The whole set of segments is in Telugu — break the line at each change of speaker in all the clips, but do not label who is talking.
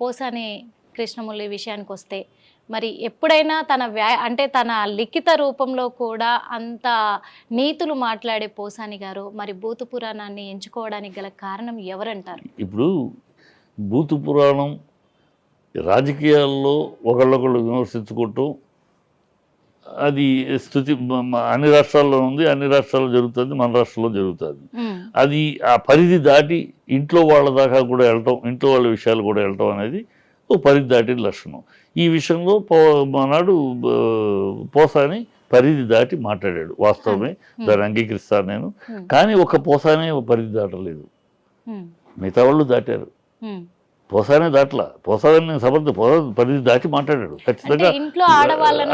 పోసాని కృష్ణమురళి విషయానికి వస్తే మరి ఎప్పుడైనా తన వ్యా అంటే తన లిఖిత రూపంలో కూడా అంత నీతులు మాట్లాడే పోసాని గారు మరి భూత పురాణాన్ని ఎంచుకోవడానికి గల కారణం ఎవరంటారు?
ఇప్పుడు భూత పురాణం రాజకీయాల్లో ఒకళ్ళొకళ్ళు విమర్శించుకుంటూ అది స్థుతి అన్ని రాష్ట్రాల్లో ఉంది అన్ని రాష్ట్రాల్లో జరుగుతుంది మన రాష్ట్రంలో జరుగుతుంది. అది ఆ పరిధి దాటి ఇంట్లో వాళ్ళ దాకా కూడా వెళ్ళటం ఇంట్లో వాళ్ళ విషయాలు కూడా వెళ్ళటం అనేది ఓ పరిధి దాటిన లక్షణం. ఈ విషయంలో పో మనాడు పోసాని పరిధి దాటి మాట్లాడాడు. వాస్తవమే దాన్ని అంగీకరిస్తాను నేను. కానీ ఒక పోసానే పరిధి దాటలేదు. మిగతా వాళ్ళు దాటారు. పోసానే దాట్లా. పోసాదని నేను సమర్థ పోసా పరిధి దాటి మాట్లాడాడు. ఖచ్చితంగా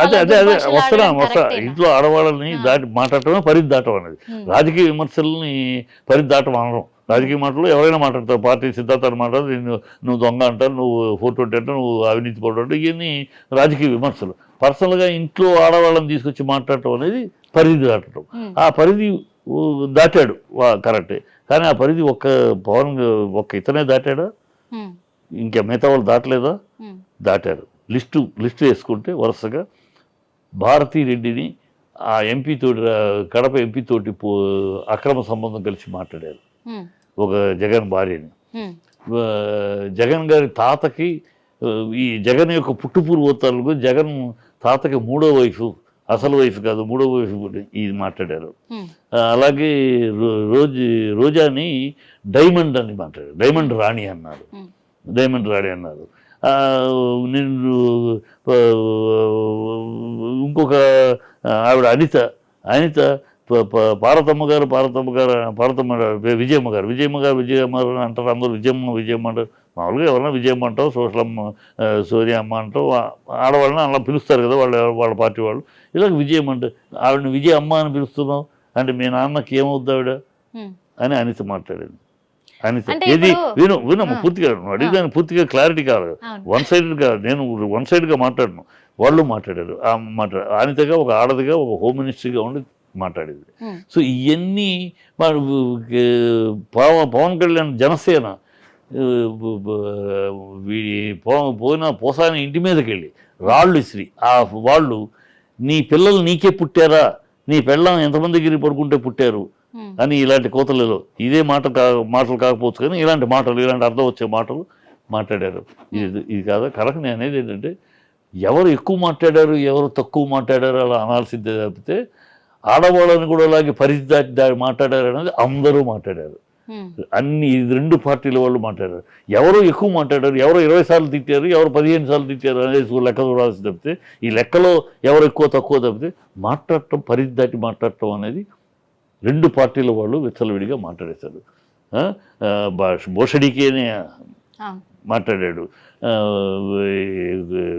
అదే అదే అదే వస్తున్నా వస్తా? ఇంట్లో ఆడవాళ్ళని. దాటి మాట్లాడటమే పరిధి దాటం అనేది. రాజకీయ విమర్శల్ని పరిధి దాటం అనడం. రాజకీయ మాటలు ఎవరైనా మాట్లాడతారు. పార్టీ సిద్ధాంతాలు మాట్లాడు నిన్ను నువ్వు దొంగ అంటారు నువ్వు ఫోటో అంటారు నువ్వు అవినీతి పడు ఇవన్నీ రాజకీయ విమర్శలు. పర్సనల్గా ఇంట్లో ఆడవాళ్ళని తీసుకొచ్చి మాట్లాడటం అనేది పరిధి దాటడం ఆ పరిధి దాటాడు. కరెక్టే. కానీ ఆ పరిధి ఒక్క పవన్ ఒక్క ఇతనే దాటాడా? ఇంకా మిగతా వాళ్ళు దాటలేదా? దాటారు. లిస్టు లిస్టు వేసుకుంటే వరుసగా భారతీ రెడ్డిని ఆ ఎంపీ తోటి రా- కడప ఎంపీ తోటి పో అక్రమ సంబంధం కలిసి మాట్లాడారు. ఒక జగన్ భార్యని. జగన్ గారి తాతకి ఈ జగన్ యొక్క పుట్టుపూర్వోత్తరాలకు జగన్ తాతకి మూడో వైఫ్ అసలు వైఫ్ కాదు మూడో వైఫ్ ఇది మాట్లాడారు. అలాగే రోజు రోజాని డైమండ్ అని మాట్లాడారు. డైమండ్ రాణి అన్నారు. డైమండ్ రాణి అన్నారు. ఆ, ఇంకొక ఆవిడ అనిత అనిత పార్వతమ్మ గారు పార్వతమ్మ గారు పార్వతమ్మ గారు, విజయమ్మ గారు. విజయమ్మ గారు విజయమ్మ గారు అంటారు అందరూ. విజయమ్మ విజయమ్మ అంటారు మామూలుగా ఎవరైనా విజయమ్మ అంటావు సోషలమ్మ ఆ, సూర్య అమ్మ అంటావు ఆడవాళ్ళని అలా పిలుస్తారు కదా వాళ్ళ వాళ్ళ పార్టీ వాళ్ళు. ఇలాగ విజయమ్మ అంటే ఆవిడని విజయ అమ్మ అని పిలుస్తున్నావు. అంటే మీ నాన్నకి ఏమవుద్ది ఆవిడ. అని అనిత మాట్లాడింది. అనిత ఏది? విను వినమ్మ. పూర్తిగా అడిగిదాన్ని పూర్తిగా క్లారిటీ కావాలి
అవును.
వన్ సైడెడ్గా నేను వన్ సైడ్గా మాట్లాడను. వాళ్ళు మాట్లాడారు. ఆ మాట్లాడ అనితగా ఒక ఆడదిగా ఒక హోమ్ మినిస్ట్రీగా ఉండి మాట్లాడేది. సో ఇవన్నీ మరి పవన్ పవన్ కళ్యాణ్ జనసేన వీడి పోయిన పోసాని ఇంటి మీదకి వెళ్ళి రాళ్ళు ఇసిరి. ఆ వాళ్ళు నీ పిల్లలు నీకే పుట్టారా? నీ పెళ్ళం ఎంతమంది దగ్గర పడుకుంటే పుట్టారు? అని ఇలాంటి కోతలలో ఇదే మాట కా మాటలు కాకపోవచ్చు కానీ ఇలాంటి మాటలు ఇలాంటి అర్థం వచ్చే మాటలు మాట్లాడారు. ఇది ఇది కాదా. కరెక్ట్ నేను అనేది ఏంటంటే ఎవరు ఎక్కువ మాట్లాడారు ఎవరు తక్కువ మాట్లాడారు అలా అనాల్సిందే తప్పితే ఆడవాళ్ళని కూడా అలాగే పరిధి దాటి మాట్లాడారు అనేది అందరూ మాట్లాడారు. అన్ని ఇది రెండు పార్టీల వాళ్ళు మాట్లాడారు. ఎవరు ఎక్కువ మాట్లాడారు ఎవరు ఇరవై సార్లు తిట్టారు ఎవరు పదిహేను సార్లు తిట్టారు అనేది లెక్క చూడాల్సి తప్పితే ఈ లెక్కలో ఎవరు ఎక్కువ తక్కువ తప్పితే మాట్లాడటం పరిధి దాటి మాట్లాడటం అనేది రెండు పార్టీల వాళ్ళు విచ్చలవిడిగా మాట్లాడేశారు. ఆ, ఆ, బా- భోషడికేనే
అవును
మాట్లాడాడు.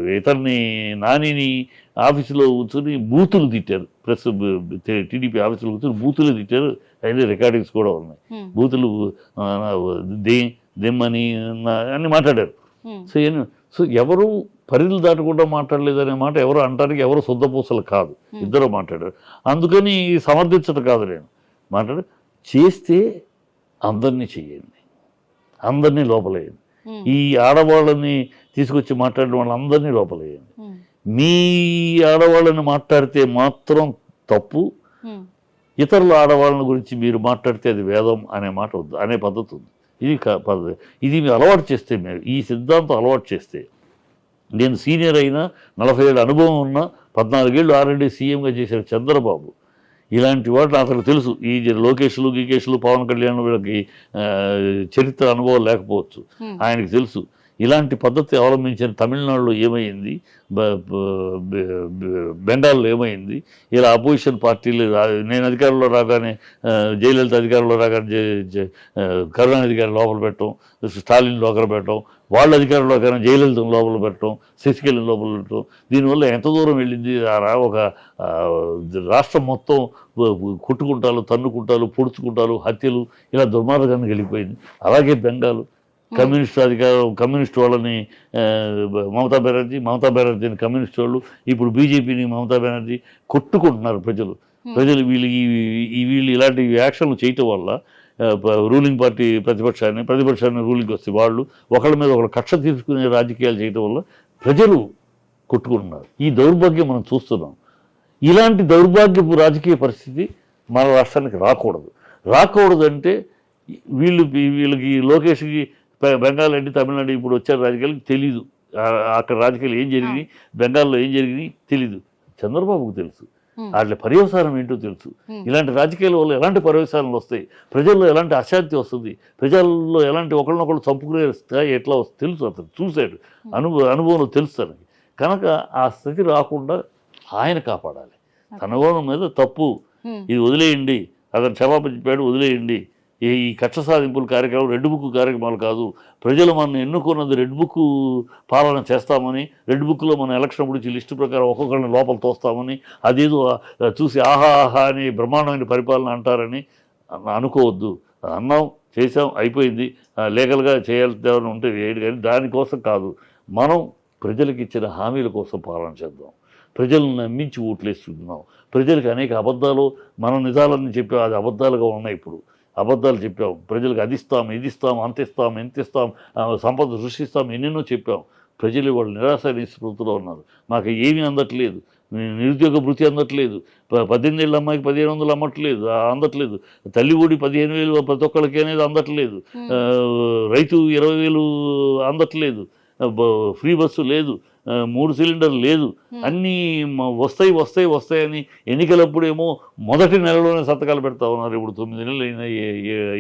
ఇతన్ని నానిని ఆఫీసులో కూర్చొని బూతులు తిట్టారు. ప్రెస్ టీడీపీ ఆఫీసులో కూర్చొని బూతులు తిట్టారు. అయితే రికార్డింగ్స్ కూడా ఉన్నాయి. బూతులు దే దెమ్మని నా- అన్ని మాట్లాడారు. సో సో ఎవరు పరిధులు దాటకుండా మాట్లాడలేదనే మాట ఎవరు అంటానికి ఎవరు శుద్ధపూసలు కాదు. ఇద్దరు మాట్లాడారు. అందుకని సమర్థించడం కాదు నేను. మాట్లాడు చేస్తే అందరినీ చెయ్యండి. అందరినీ లోపలేయండి. ఈ ఆడవాళ్ళని తీసుకొచ్చి మాట్లాడిన వాళ్ళందరినీ లోపలేయండి. మీ ఆడవాళ్ళని మాట్లాడితే మాత్రం తప్పు. ఇతరుల ఆడవాళ్ళని గురించి మీరు మాట్లాడితే అది వేదం అనే మాట వద్దు అనే పద్ధతి ఉంది. ఇది పద్ధతి ఇది మీరు అలవాటు చేస్తే మీరు ఈ సిద్ధాంతం అలవాటు చేస్తే నేను సీనియర్ అయినా నలభై ఏళ్ళ అనుభవం ఉన్న పద్నాలుగేళ్ళు ఆల్రెడీ సీఎంగా చేశారు చంద్రబాబు. ఇలాంటి వాటిని అతనికి తెలుసు. ఈ లోకేష్లు గీకేష్లు పవన్ కళ్యాణ్ వీళ్ళకి చరిత్ర అనుభవం లేకపోవచ్చు. ఆయనకి తెలుసు. ఇలాంటి పద్ధతి అవలంబించిన తమిళనాడులో ఏమైంది? బెంగాల్లో ఏమైంది? ఇలా అపోజిషన్ పార్టీలు నేను అధికారంలో రాగానే జయలలిత అధికారంలో రాగానే జ- కరుణానిధి గారిని లోపల పెట్టడం స్టాలిన్ లోపల పెట్టడం వాళ్ళ అధికారంలో కానీ జయలలిత లోపల పెట్టడం శశికళని లోపల పెట్టడం దీనివల్ల ఎంత దూరం వెళ్ళింది? రా- ఒక రాష్ట్రం మొత్తం కొట్టుకుంటాలు తన్నుకుంటాలు పొడుచుకుంటాలు హత్యలు ఇలా దుర్మార్గానికి వెళ్ళిపోయింది. అలాగే బెంగాల్ కమ్యూనిస్ట్ అధికారం కమ్యూనిస్ట్ వాళ్ళని మమతా బెనర్జీ మమతా బెనర్జీని కమ్యూనిస్ట్ వాళ్ళు ఇప్పుడు బీజేపీని మమతా బెనర్జీ కొట్టుకుంటున్నారు ప్రజలు. ప్రజలు వీళ్ళు ఈ వీళ్ళు ఇలాంటి యాక్షన్లు చేయటం వల్ల రూలింగ్ పార్టీ ప్రతిపక్షాన్ని ప్రతిపక్షాన్ని రూలింగ్ వస్తే వాళ్ళు ఒకళ్ళ మీద ఒకళ్ళు కక్ష తీసుకునే రాజకీయాలు చేయడం వల్ల ప్రజలు కొట్టుకుంటున్నారు. ఈ దౌర్భాగ్యం మనం చూస్తున్నాం. ఇలాంటి దౌర్భాగ్యపు రాజకీయ పరిస్థితి మన రాష్ట్రానికి రాకూడదు. రాకూడదు అంటే వీళ్ళు వీళ్ళకి లోకేష్కి బెంగాల్ అంటే తమిళనాడు ఇప్పుడు వచ్చారు రాజకీయాలకు తెలీదు. అక్కడ రాజకీయాలు ఏం జరిగినాయి? బెంగాల్లో ఏం జరిగినాయి? తెలీదు. చంద్రబాబుకు తెలుసు. వాటి పర్యవసానం ఏంటో తెలుసు. ఇలాంటి రాజకీయాల వల్ల ఎలాంటి పర్యవసానాలు వస్తాయి? ప్రజల్లో ఎలాంటి అశాంతి వస్తుంది? ప్రజల్లో ఎలాంటి ఒకళ్ళనొకళ్ళు చంపుకునే స్థాయి ఎట్లా వస్తుంది? తెలుసు అతను. చూశాడు. అనుభవ అనుభవంలో తెలుసు తనకి. కనుక ఆ స్థితి రాకుండా ఆయన కాపాడాలి. తన మీద తప్పు. ఇది వదిలేయండి. అతను క్షమాపణ చెప్పాడు వదిలేయండి. ఈ ఈ కక్ష సాధింపుల కార్యక్రమం రెడ్ బుక్ కార్యక్రమాలు కాదు. ప్రజలు మనం ఎన్నుకున్నది రెడ్ బుక్ పాలన చేస్తామని రెడ్ బుక్లో మన ఎలక్షన్ గురించి లిస్టు ప్రకారం ఒక్కొక్కరిని లోపల తోస్తామని అదేదో చూసి ఆహా ఆహా అని బ్రహ్మాండమైన పరిపాలన అంటారని అనుకోవద్దు. అన్నాం చేసాం అయిపోయింది. లీగల్గా చేయాల్సి ఉంటే వేయడు కానీ దానికోసం కాదు. మనం ప్రజలకు ఇచ్చిన హామీల కోసం పాలన చేద్దాం. ప్రజలను నమ్మించి ఓట్లేస్తున్నాం. ప్రజలకు అనేక అబద్ధాలు మనం నిజాలని చెప్పి అది అబద్ధాలుగా ఉన్నాయి ఇప్పుడు. అబద్ధాలు చెప్పాం ప్రజలకు అది ఇస్తాం ఇది ఇస్తాం అంత ఇస్తాం ఎంత ఇస్తాం సంపద సృష్టిస్తాం ఎన్నెన్నో చెప్పాం ప్రజలు వాళ్ళు నిరాశ నిస్పృతిలో ఉన్నారు. మాకు ఏమీ అందట్లేదు. నిరుద్యోగ భృతి అందట్లేదు. పద్దెనిమిది ఏళ్ళ అమ్మాయికి పదిహేను వందలు అమ్మట్లేదు. అందట్లేదు. తల్లి ఊడి పదిహేను వేలు ప్రతి ఒక్కరికి అనేది అందట్లేదు. రైతు ఇరవై వేలు అందట్లేదు. ఫ్రీ బస్సు లేదు. మూడు సిలిండర్ లేదు. అన్నీ వస్తాయి వస్తాయి వస్తాయని ఎన్నికలప్పుడేమో మొదటి నెలలోనే సంతకాలు పెడతా ఉన్నారు. ఇప్పుడు తొమ్మిది నెలలు అయినా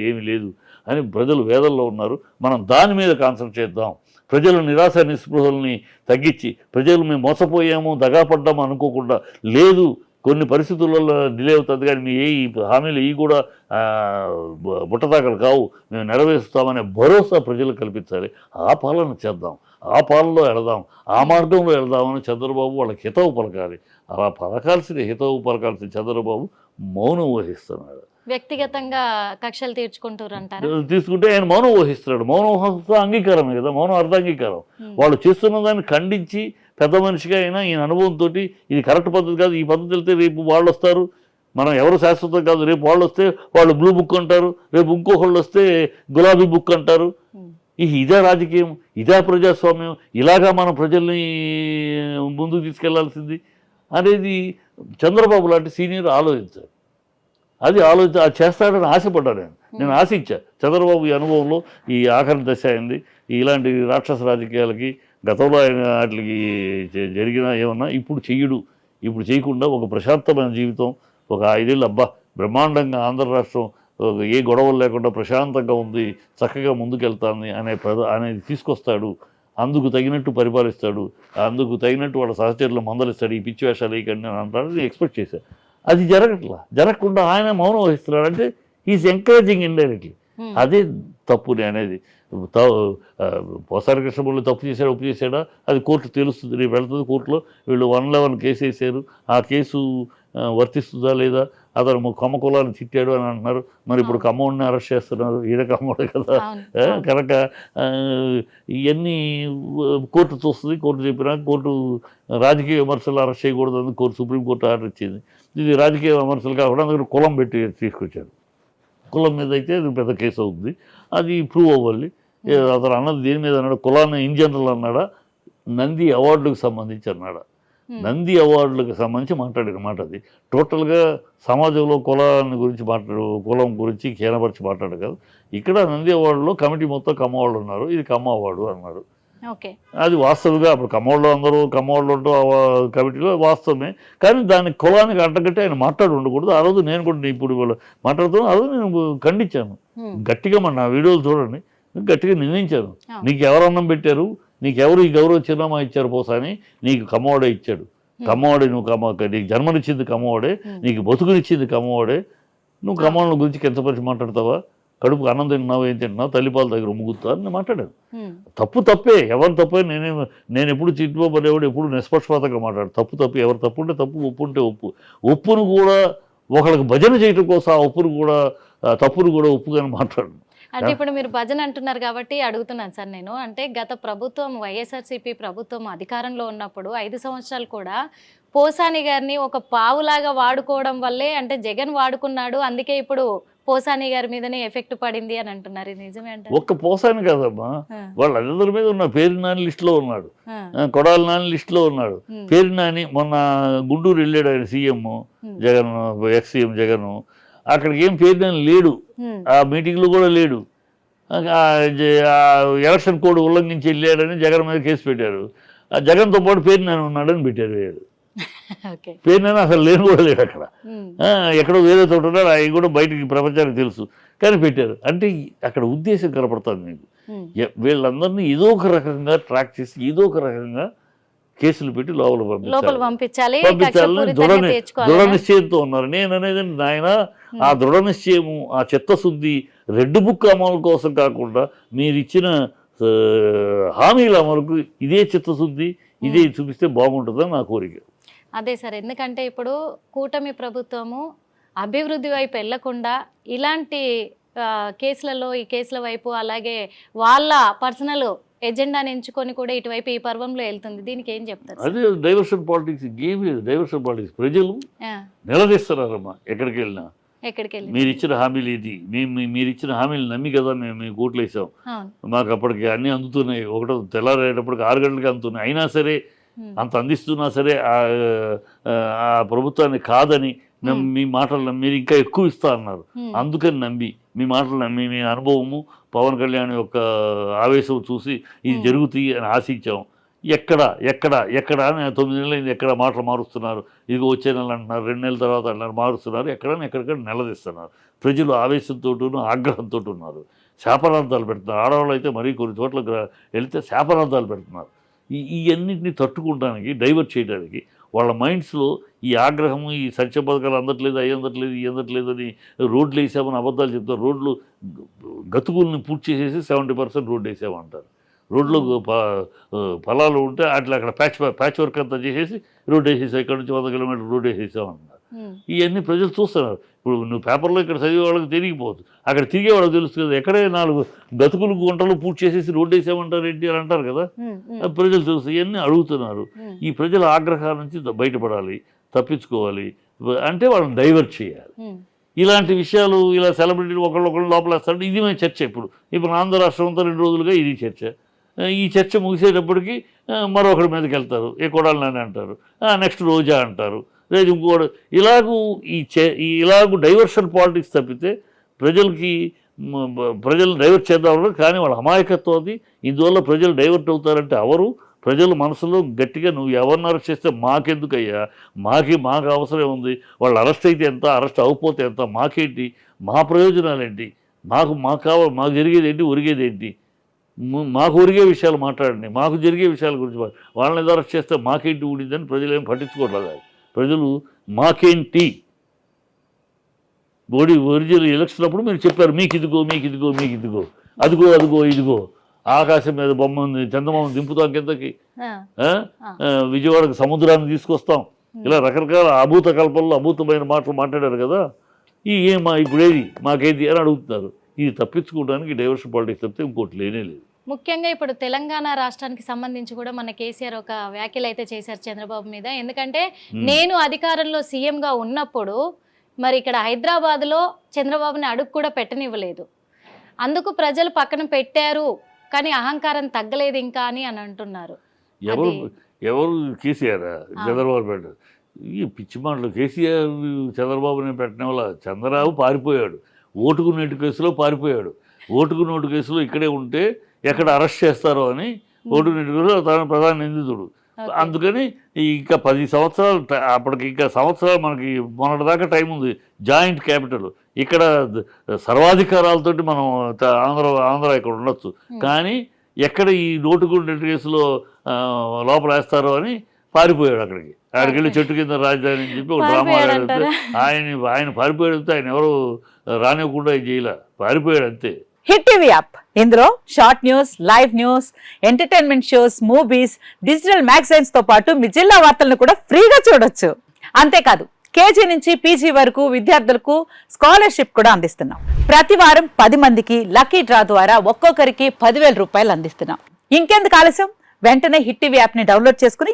ఏమీ లేదు అని ప్రజలు వేదల్లో ఉన్నారు. మనం దాని మీద కాన్సన్ట్రేట్ చేద్దాం. ప్రజల నిరాశ నిస్పృహల్ని తగ్గించి ప్రజలు మేము మోసపోయాము దగాపడ్డాము అనుకోకుండా లేదు. కొన్ని పరిస్థితులలో డిలే అవుతుంది కానీ మీ ఏ ఈ హామీలు ఈ కూడా బుట్టదాకలు కావు. మేము నెరవేరుస్తామనే భరోసా ప్రజలకు కల్పించాలి. ఆ పాలన చేద్దాం. ఆ పాలనలో వెళదాం ఆ మార్గంలో వెళదామని చంద్రబాబు వాళ్ళకి హితవు పలకాలి. అలా పలకాల్సిన హితవు పలకాల్సిన చంద్రబాబు మౌనం వహిస్తున్నాడు.
వ్యక్తిగతంగా కక్షలు తీర్చుకుంటారు అంటారా
తీసుకుంటే ఆయన మౌనం వహిస్తున్నాడు. మౌనం వహిస్తే అంగీకారమే కదా మౌనం అర్ధాంగీకారం వాళ్ళు చేస్తున్న దాన్ని ఖండించి పెద్ద మనిషిగా అయినా ఈయన అనుభవంతో ఇది కరెక్ట్ పద్ధతి కాదు ఈ పద్ధతి వెళ్తే రేపు వాళ్ళు వస్తారు. మనం ఎవరు శాశ్వతం కాదు రేపు వాళ్ళు వస్తే వాళ్ళు బ్లూ బుక్ అంటారు రేపు ఇంకొకళ్ళు వస్తే గులాబీ బుక్ అంటారు. ఇదే రాజకీయం ఇదే ప్రజాస్వామ్యం ఇలాగా మనం ప్రజల్ని ముందుకు తీసుకెళ్ళాల్సింది అనేది చంద్రబాబు లాంటి సీనియర్ ఆలోచించారు. అది ఆలోచించి అది చేస్తాడని ఆశపడ్డా నేను నేను ఆశించా చంద్రబాబు ఈ అనుభవంలో ఈ ఆఖరి దశ అయింది. ఇలాంటి రాక్షస రాజకీయాలకి గతంలో ఆయన వాటికి జ- జరిగిన ఏమన్నా ఇప్పుడు చెయ్యడు. ఇప్పుడు చేయకుండా ఒక ప్రశాంతమైన జీవితం ఒక ఐదేళ్ళు అబ్బా బ్రహ్మాండంగా ఆంధ్ర రాష్ట్రం ఏ గొడవలు లేకుండా ప్రశాంతంగా ఉంది చక్కగా ముందుకెళ్తాంది అనే ప్రద అనేది తీసుకొస్తాడు. అందుకు తగినట్టు పరిపాలిస్తాడు. అందుకు తగినట్టు వాళ్ళ సహచరులు మందలిస్తాడు. ఈ పిచ్చి వేషాలు వేయకండి అని అంటాడు. నేను ఎక్స్పెక్ట్ చేశాను అది జరగట్లా. జరగకుండా ఆయన మౌనం వహిస్తున్నాడు. అంటే ఈజ్ ఎంకరేజింగ్ ఇండైరెక్ట్లీ అదే తప్పు నేను అనేది. పోసారి కృష్ణమూర్తి తప్పు చేశాడా ఒప్పు చేశాడా? అది కోర్టు తెలుస్తుంది రేపు వెళ్తుంది కోర్టులో. వీళ్ళు వన్ లెవెన్ కేసు వేసారు ఆ కేసు వర్తిస్తుందా లేదా? అతను కమ్మ కులాన్ని తిట్టాడు అని అంటున్నారు. మరి ఇప్పుడు కమ్మోడిని అరెస్ట్ చేస్తున్నారు. ఈయన కమ్మోడే కదా. కనుక ఇవన్నీ కోర్టు చూస్తుంది. కోర్టు చెప్పినా కోర్టు రాజకీయ విమర్శలు అరెస్ట్ చేయకూడదు అని కోర్టు సుప్రీంకోర్టు ఆర్డర్ ఇచ్చింది. ఇది రాజకీయ విమర్శలు కాకుండా అందుకని కులం పెట్టి తీసుకొచ్చారు. కులం మీద అయితే అది పెద్ద కేసు అవుతుంది అది ప్రూవ్ అవ్వాలి. అతను అన్నది దేని మీద అన్నాడు? కులాన్ని ఇన్ జనరల్ అన్నాడా? నంది అవార్డులకు సంబంధించి అన్నాడా? నంది అవార్డులకు సంబంధించి మాట్లాడిన మాట అది. టోటల్గా సమాజంలో కులాన్ని గురించి మాట్లాడు కులం గురించి కేనపరిచి మాట్లాడు కాదు. ఇక్కడ నంది అవార్డులో కమిటీ మొత్తం కమ్మవాళ్ళు ఉన్నారు. ఇది కమ్మ అవార్డు అన్నాడు
ఓకే.
అది వాస్తవంగా అప్పుడు కమ్మవాళ్ళు అందరూ కమ్మవాళ్ళు ఉంటూ కమిటీలో వాస్తవమే. కానీ దాని కులానికి అంటగట్టి ఆయన మాట్లాడి ఉండకూడదు. ఆ రోజు నేను కూడా ఇప్పుడు మాట్లాడుతున్నాను ఆ రోజు నేను ఖండించాను. గట్టిగా మన నా వీడియోలు చూడండి. గట్టిగా నిర్ణయించాను. నీకు ఎవరు అన్నం పెట్టారు? నీకెవరు ఈ గౌరవ చిరునామా ఇచ్చారు పోసాని? నీకు కమ్మవాడే ఇచ్చాడు. కమ్మవాడే నువ్వు కమ్మ నీకు జన్మనిచ్చింది కమ్మవాడే. నీకు బతుకునిచ్చింది కమ్మవాడే. నువ్వు కమ్మవాళ్ళ గురించి కించపరిచి మాట్లాడతావా? కడుపుకు అన్నం తింటున్నావు? ఏం తింటున్నావు? తల్లిపాల దగ్గర ముగ్గుతా అని మాట్లాడాను. తప్పు తప్పే. ఎవరు తప్పే? నేనే నేను ఎప్పుడు చిట్టుకోబడేవాడు ఎప్పుడు నిష్పక్షపాతంగా మాట్లాడు తప్పు తప్పు. ఎవరు తప్పు ఉంటే తప్పు ఒప్పు ఉంటే ఒప్పు. ఒప్పును కూడా ఒకళ్ళకి భజన చేయటం కోసం ఆ ఒప్పును కూడా తప్పును కూడా ఒప్పుగానే మాట్లాడు
అంటే ఇప్పుడు మీరు భజన అంటున్నారు కాబట్టి అడుగుతున్నాను సార్ నేను. అంటే గత ప్రభుత్వం వైఎస్ఆర్సీపీ ప్రభుత్వం అధికారంలో ఉన్నప్పుడు ఐదు సంవత్సరాలు కూడా పోసాని గారిని ఒక పావులాగా వాడుకోవడం వల్లే అంటే జగన్ వాడుకున్నాడు అందుకే ఇప్పుడు పోసాని గారి మీదనే ఎఫెక్ట్ పడింది అని అంటున్నారు. నిజమే అంటారు?
ఒక్క పోసాని కాదమ్మా. వాళ్ళందరి మీద ఉన్న పేరు నాని లిస్టులో ఉన్నాడు. ఆ, కొడాలి నాని లిస్టులో ఉన్నాడు. పేరు నాని మొన్న గుంటూరు వెళ్ళాడు ఆయన CM Jagan ex CM Jagan. అక్కడికి ఏం పేరు నాని లేడు ఆ మీటింగ్లో కూడా లేడు. ఎలక్షన్ కోడ్ ఉల్లంఘించి వెళ్ళాడని జగన్ మీద కేసు పెట్టారు. ఆ జగన్తో పాటు పేరు నాని ఉన్నాడని పెట్టారు వీడు
ఓకే.
పేరు నాని అసలు లేని కూడా లేడు అక్కడ. ఎక్కడో వేరే చోట ఉన్నాడు అవి కూడా బయటికి ప్రపంచానికి తెలుసు. కానీ పెట్టారు. అంటే అక్కడ ఉద్దేశం కనపడుతుంది మీకు. వీళ్ళందరినీ ఏదో ఒక రకంగా ట్రాక్ చేసి ఏదో ఒక రకంగా కేసులు పెట్టి లోపల పంపించాలి.
పంపించాలి
పంపించాలని దృఢ నిశ్చయంతో ఉన్నారు. నేను అనేది నాయన ఆ దృఢ నిశ్చయము ఆ చిత్తశుద్ధి రెడ్ బుక్ అమలు కోసం కాకుండా మీరు ఇచ్చిన హామీల అమలుకు ఇదే చిత్తశుద్ధి ఇదే చూపిస్తే బాగుంటుందని నా కోరిక.
అదే సార్ ఎందుకంటే ఇప్పుడు కూటమి ప్రభుత్వము అభివృద్ధి వైపు వెళ్ళకుండా ఇలాంటి కేసులలో ఈ కేసుల వైపు అలాగే వాళ్ళ పర్సనల్ ఎజెండాని ఎంచుకొని కూడా ఇటువైపు ఈ పర్వంలో వెళ్తుంది. దీనికి ఏం చెప్తారు?
అదే diversion politics game diversion politics ప్రజలు నిలదీస్తున్నారమ్మా. ఎక్కడికి వెళ్ళినా
ఎక్కడికి వెళ్ళి
మీరు ఇచ్చిన హామీలు ఇది. మేము మీ- మీరు ఇచ్చిన హామీలు నమ్మి కదా మేము మేము ఓట్లు వేసాం. మాకు అప్పటికి అన్నీ అందుతున్నాయి. ఒకటో తెల్లారేటప్పటికి ఆరు గంటలకి అందుతున్నాయి. అయినా సరే అంత అందిస్తున్నా సరే ఆ ప్రభుత్వాన్ని కాదని మేము. మీ మాటలు మీరు ఇంకా ఎక్కువ ఇస్తా అన్నారు. అందుకని నమ్మి మీ మాటలు నమ్మి మీ అనుభవము పవన్ కళ్యాణ్ యొక్క ఆవేశం చూసి ఇది. జరుగుతాయి అని ఆశించాం. ఎక్కడ ఎక్కడ ఎక్కడ అని తొమ్మిది నెలలు ఎక్కడ మాటలు మారుస్తున్నారు. ఇది వచ్చే నెల అంటున్నారు రెండు నెలల తర్వాత అంటున్నారు మారుస్తున్నారు ఎక్కడని ఎక్కడిక్కడ నిలదీస్తున్నారు. ప్రజలు ఆవేశంతో ఆగ్రహంతో ఉన్నారు శాపనార్థాలు పెడుతున్నారు. ఆడవాళ్ళు అయితే మరీ కొన్ని చోట్ల వెళితే శాపనార్థాలు పెడుతున్నారు. ఈ ఇవన్నింటినీ తట్టుకోవడానికి డైవర్ట్ చేయడానికి వాళ్ళ మైండ్స్లో ఈ ఆగ్రహం ఈ సంక్షేమ పథకాలు అందట్లేదు అవి అందట్లేదు ఇవి అందట్లేదు అని రోడ్లు వేసామని అబద్ధాలు చెప్తారు. రోడ్లు గతుకుల్ని పూర్తి చేసేసి సెవెంటీ పర్సెంట్ రోడ్డు వేసామంటారు. రోడ్లో పొలాలు ఉంటే అట్లా అక్కడ ప్యాచ్ ప్యాచ్ వర్క్ అంతా చేసేసి రోడ్డు వేసేసాం ఇక్కడ నుంచి వంద కిలోమీటర్ వేసేసామన్నారు
ఉమ్,
ఇవన్నీ ప్రజలు చూస్తున్నారు. ఇప్పుడు నువ్వు పేపర్లో ఇక్కడ చదివే వాళ్ళకి తెలియకపోవచ్చు అక్కడ తిరిగే వాళ్ళకి తెలుస్తుంది కదా ఎక్కడే నాలుగు గతుకులు గుంటలు పూర్తి చేసేసి రోడ్డు వేసామంటారు ఏంటి అని అంటారు కదా. ప్రజలు తెలుసు ఇవన్నీ అడుగుతున్నారు. ఈ ప్రజల ఆగ్రహాల నుంచి బయటపడాలి తప్పించుకోవాలి అంటే వాళ్ళని డైవర్ట్ చేయాలి. ఇలాంటి విషయాలు ఇలా సెలబ్రిటీలు ఒకళ్ళు ఒకళ్ళు లోపలేస్తారంటే ఇది మేము చర్చ ఇప్పుడు. ఇప్పుడు ఆంధ్ర రాష్ట్రం అంతా రెండు రోజులుగా ఇది చర్చ. ఈ చర్చ ముగిసేటప్పటికి మరొకరి మీదకి వెళ్తారు. ఏ కొడాలని అంటారు. నెక్స్ట్ రోజా అంటారు. లేదు ఇంకోటి ఇలాగూ ఈ చే ఈ ఇలాగూ డైవర్షన్ పాలిటిక్స్ తప్పితే ప్రజలకి ప్రజలు డైవర్ట్ చేద్దాం కానీ వాళ్ళ అమాయకత్వం అది. ఇందువల్ల ప్రజలు డైవర్ట్ అవుతారంటే ఎవరు? ప్రజల మనసులో గట్టిగా నువ్వు ఎవరిని అరెస్ట్ చేస్తే మాకెందుకయ్యా? మాకి మాకు అవసరం ఉంది. వాళ్ళు అరెస్ట్ అయితే ఎంత? అరెస్ట్ అవ్వకపోతే ఎంత? మాకేంటి? మా ప్రయోజనాలు ఏంటి మాకు మాకు కావాలి మాకు జరిగేది ఏంటి ఒరిగేది ఏంటి మాకు ఒరిగే విషయాలు మాట్లాడండి. మాకు జరిగే విషయాల గురించి. వాళ్ళని అరెస్ట్ చేస్తే మాకేంటి ఉండిందని ప్రజలు ఏం పట్టించుకోవట్లేదు ప్రజలు మాకేంటి? బోడీ ఒరిజినల్ ఎలక్షన్ అప్పుడు మీరు చెప్పారు మీకు ఇదిగో మీకు ఇదిగో మీకు ఇదిగో. అదిగో అదిగో ఇదిగో. ఆకాశం మీద బొమ్మ ఉంది చందమామ దింపుతాం కిందకి. విజయవాడకు సముద్రాన్ని తీసుకొస్తాం. ఇలా రకరకాల అభూత కల్పనలు అభూతమైన మాటలు మాట్లాడారు కదా. ఈ ఏమా ఇప్పుడు ఏది? మాకేది? అని అడుగుతున్నారు. ఇది తప్పించుకోవడానికి డైవర్షన్ పాలిటిక్స్ తప్పితే ఇంకోటి లేనే లేదు.
ముఖ్యంగా ఇప్పుడు తెలంగాణ రాష్ట్రానికి సంబంధించి కూడా మన కేసీఆర్ ఒక వ్యాఖ్యలు అయితే చేశారు చంద్రబాబు మీద. ఎందుకంటే. నేను అధికారంలో సీఎంగా ఉన్నప్పుడు మరి ఇక్కడ హైదరాబాద్లో చంద్రబాబుని అడుగు కూడా పెట్టనివ్వలేదు. అందుకు ప్రజలు పక్కన పెట్టారు కానీ అహంకారం తగ్గలేదు ఇంకా అని అని అంటున్నారు.
ఎవరు ఎవరు కేసీఆర్. చంద్రబాబు పెట్టారు ఈ పిచ్చి మాటలు కేసీఆర్ చంద్రబాబుని పెట్టడం వల్ల చంద్రబాబు పారిపోయాడు. ఓటుకు నోటు కేసులో పారిపోయాడు. ఓటుకు నోటు కేసులో ఇక్కడే ఉంటే ఎక్కడ అరెస్ట్ చేస్తారో అని ఓటుకు నోటు కేసులో తన ప్రధాన నిందితుడు. అందుకని ఇంకా పది సంవత్సరాలు అప్పటికి ఇంకా సంవత్సరాలు మనకి మొన్నటి దాకా టైం ఉంది. Joint capital. ఇక్కడ సర్వాధికారాలతోటి మనం ఆంధ్ర ఆంధ్ర ఇక్కడ ఉండొచ్చు. కానీ ఎక్కడ ఈ నోటుకుంటే కేసులో లోపల వేస్తారో అని పారిపోయాడు అక్కడికి. అక్కడికి వెళ్ళి చెట్టు కింద రాజధాని అని చెప్పి ఒక డ్రామా ఆడాడు? ఆయన ఆయన పారిపోయాడు ఆయన ఎవరు రానివ్వకుండా చేయలే. పారిపోయాడు అంతే.
Hit TV app. ఇందులో short news live news entertainment shows movies digital మ్యాగజైన్స్తో పాటు మీ జిల్లా వార్తలను కూడా ఫ్రీగా చూడొచ్చు. అంతేకాదు కేజీ నుంచి పీజీ వరకు విద్యార్థులకు స్కాలర్షిప్ కూడా అందిస్తున్నాం. ప్రతి వారం పది మందికి లక్కీ డ్రా ద్వారా ఒక్కొక్కరికి పదివేల రూపాయలు అందిస్తున్నాం. ఇంకెందుకు ఆలస్యం? వెంటనే హిట్ టీవీ యాప్ని డౌన్లోడ్ చేసుకుని